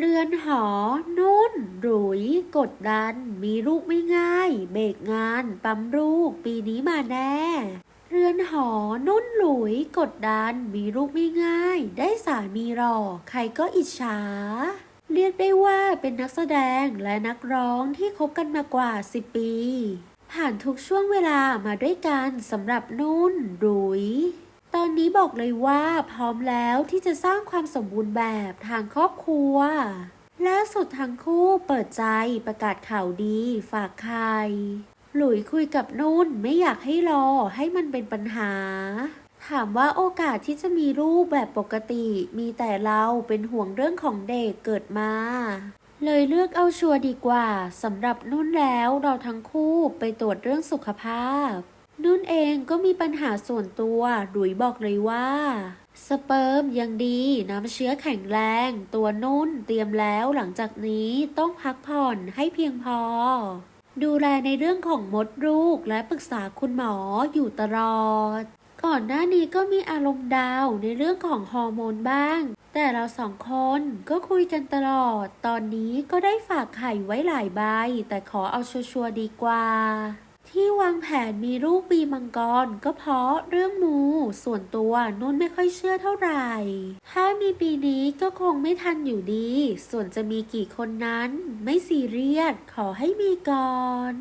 เรือนหอ นุ่น หรุย กดดัน มีลูกไม่ง่าย เบรกงาน ปั๊มลูก ปีนี้มาแน่ เรือนหอ นุ่น หลุย กดดัน มีลูกไม่ง่าย ได้สามีหล่อ ใครก็อิจฉา เรียกได้ว่าเป็นนักแสดงและนักร้องที่คบกันมากว่า 10 ปี ผ่านทุกช่วงเวลามาด้วยกันสำหรับนุ่น หรุย บอกเลยว่าพร้อมแล้วที่จะสร้างความสมบูรณ์แบบทางครอบครัวล่าสุดทั้งคู่เปิดใจประกาศข่าวดีฝากใคร หลุยคุยกับนุ่นไม่อยากให้รอให้มันเป็นปัญหา ถามว่าโอกาสที่จะมีลูกแบบปกติมีแต่เราเป็นห่วงเรื่องของเด็กเกิดมา เลยเลือกเอาชัวร์ดีกว่าสำหรับนุ่นแล้วเราทั้งคู่ไปตรวจเรื่องสุขภาพ นุ่นเองก็มีปัญหาส่วนตัวหลุยบอกเลยว่า สเปิร์มยังดีน้ำเชื้อแข็งแรง ตัวนุ่นเตรียมแล้วหลังจากนี้ต้องพักผ่อนให้เพียงพอ ดูแลในเรื่องของมดลูกและปรึกษาคุณหมออยู่ตลอด ก่อนหน้านี้ก็มีอารมณ์ดาวในเรื่องของฮอร์โมนบ้าง แต่เราสองคนก็คุยกันตลอด ตอนนี้ก็ได้ฝากไข่ไว้หลายใบ แต่ขอเอาชัวร์ดีกว่า ที่วางแผนมีลูกปีมังกร ก็เพราะเรื่องมู ส่วนตัวนุ่นไม่ค่อยเชื่อเท่าไหร่ ถ้ามีปีนี้ก็คงไม่ทันอยู่ดี ส่วนจะมีกี่คนนั้น ไม่ซีเรียสขอให้มีก่อน